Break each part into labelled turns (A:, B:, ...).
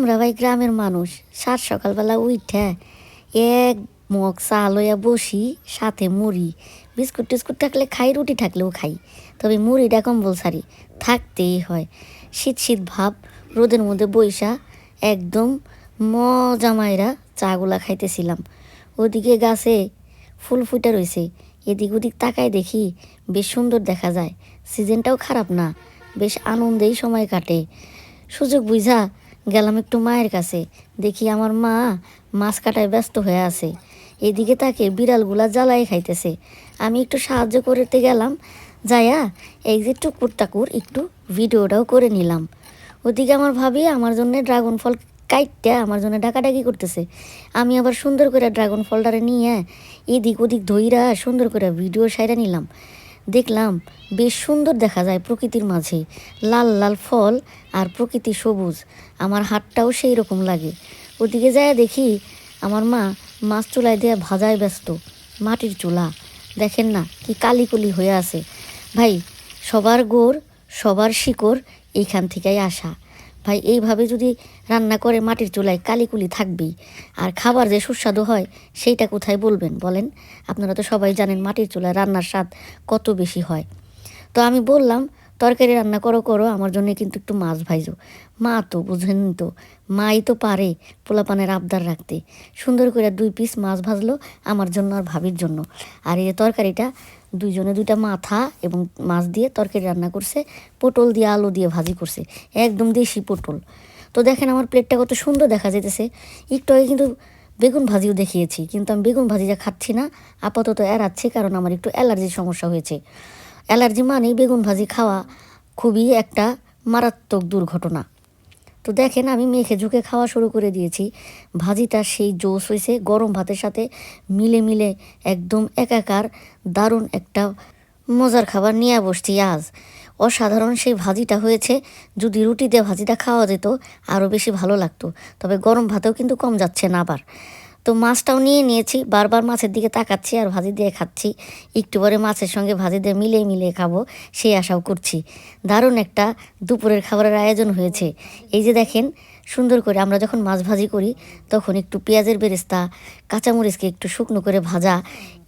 A: আমরা ভাই গ্রামের মানুষ। সাত সকালবেলা উঠে এক মগ চা লইয়া বসি, সাথে মুড়ি। বিস্কুট টিস্কুট থাকলে খাই, রুটি থাকলেও খাই। তবে মুড়িটা কম্পালসারি, থাকতেই হয়। শীত শীত ভাব, রোদের মধ্যে বইসা একদম মজা মাইরা চাগুলা খাইতেছিলাম। ওদিকে গাছে ফুল ফুটে রয়েছে এদিক ওদিক তাকায় দেখি বেশ সুন্দর দেখা যায়। সিজনটাও খারাপ না, বেশ আনন্দেই সময় কাটে। সুযোগ বুঝা গেলাম একটু মায়ের কাছে। দেখি আমার মা মাছ কাটায় ব্যস্ত হয়ে আছে। এদিকে তাকে বিড়ালগুলা জ্বালাই খাইতেছে। আমি একটু সাহায্য করতে গেলাম। যায়া, এই যে টুকুর টাকুর একটু ভিডিওটাও করে নিলাম। ওদিকে আমার ভাবি আমার জন্য ড্রাগন ফল কাইটটা আমার জন্য ডাকাডাকি করতেছে। আমি আবার সুন্দর করে ড্রাগন ফলটারে নিয়ে এদিক ওদিক ধইরা সুন্দর করে ভিডিও সাইরা নিলাম। দেখলাম বেশ সুন্দর দেখা যায় প্রকৃতির মাঝে। লাল লাল ফল আর প্রকৃতি সবুজ। আমার হাতটাও সেই রকম লাগে। ওদিকে যায় দেখি আমার মা মাছ চুলায় দেয়া ভাজায় ব্যস্ত। মাটির চুলা। দেখেন না, কি কালিকুলি হয়ে আছে। ভাই, সবার গোড় সবার শিকড় এইখান থেকেই আসা। ভাই, এইভাবে যদি রান্না করে মাটির চুলায় কালিকুলি থাকবেই, আর খাবার যে সুস্বাদু হয়, সেইটা কোথায় বলবেন বলেন? আপনারা তো সবাই জানেন মাটির চুলায় রান্নার স্বাদ কত বেশি হয়। তো আমি বললাম তরকারি রান্না করো করো, আমার জন্য কিন্তু একটু মাছ ভাইজো মা তো, বুঝেন তো, মাই তো পারে পোলাপানের আবদার রাখতে। সুন্দর করে দুই পিস মাছ ভাজলো আমার জন্য আর ভাবির জন্য। আর এই তরকারিটা, দুইজনে দুইটা মাথা এবং মাছ দিয়ে তরকারি রান্না করছে, পটল দিয়ে আলু দিয়ে ভাজি করছে, একদম দেশি পটল। তো দেখেন আমার প্লেটটা কত সুন্দর দেখা যেতেছে একটু আগে কিন্তু বেগুন ভাজিও দেখিয়েছি, কিন্তু আমি বেগুন ভাজিটা খাচ্ছি না, আপাতত এড়াচ্ছি কারণ আমার একটু অ্যালার্জির সমস্যা হয়েছে। অ্যালার্জি মানেই বেগুন ভাজি খাওয়া খুবই একটা মারাত্মক দুর্ঘটনা। তো দেখেন, আমি মেখে ঝুঁকে খাওয়া শুরু করে দিয়েছি। ভাজিটা সেই জোস হয়েছে গরম ভাতের সাথে মিলে মিলে একদম একাকার দারুণ একটা মজার খাবার নিয়ে বসছি আজ। অসাধারণ সেই ভাজিটা হয়েছে, যদি রুটি দিয়ে ভাজিটা খাওয়া যেত আরও বেশি ভালো লাগতো। তবে গরম ভাতেও কিন্তু কম যাচ্ছে না আবার। তো মাছটাও নিয়ে নিয়েছি, বারবার মাছের দিকে তাকাচ্ছি আর ভাজি দিয়ে খাচ্ছি। একটু পরে মাছের সঙ্গে ভাজি দিয়ে মিলিয়ে মিলিয়ে খাব, সেই আশাও করছি। দারুণ একটা দুপুরের খাবারের আয়োজন হয়েছে। এই যে দেখেন সুন্দর করে আমরা যখন মাছ ভাজি করি, তখন একটু পেঁয়াজের বেরেস্তা, কাঁচামরিচকে একটু শুকনো করে ভাজা,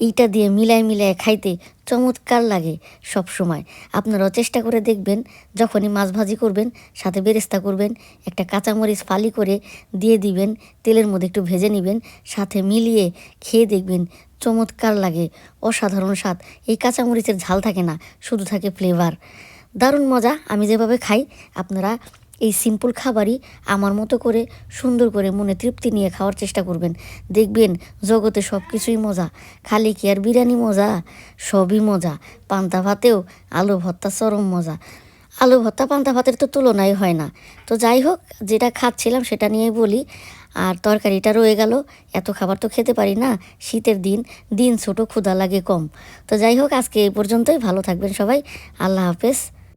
A: এইটা দিয়ে মিলায় মিলায় খাইতে চমৎকার লাগে সব সময় আপনারাও চেষ্টা করে দেখবেন, যখনই মাছ ভাজি করবেন, সাথে বেরেস্তা করবেন, একটা কাঁচামরিচ ফালি করে দিয়ে দিবেন, তেলের মধ্যে একটু ভেজে নেবেন, সাথে মিলিয়ে খেয়ে দেখবেন চমৎকার লাগে, অসাধারণ স্বাদ। এই কাঁচামরিচের ঝাল থাকে না, শুধু থাকে ফ্লেভার দারুণ মজা, আমি যেভাবে খাই, আপনারা এই সিম্পল খাবারই আমার মতো করে সুন্দর করে মনে তৃপ্তি নিয়ে খাওয়ার চেষ্টা করবেন। দেখবেন জগতে সব কিছুই মজা। খালি কি আর বিরিয়ানি মজা? সবই মজা। পান্তা ভাতেও আলু ভর্তা চরম মজা। আলু ভর্তা, পান্তা ভাতের তো তুলনাই হয় না। তো যাই হোক, যেটা খাচ্ছিলাম সেটা নিয়ে বলি। আর তরকারিটা রয়ে গেল। এত খাবার তো খেতে পারি না। শীতের দিন দিন ছোটো ক্ষুধা লাগে কম। তো যাই হোক, আজকে এই পর্যন্তই। ভালো থাকবেন সবাই। আল্লাহ হাফেজ।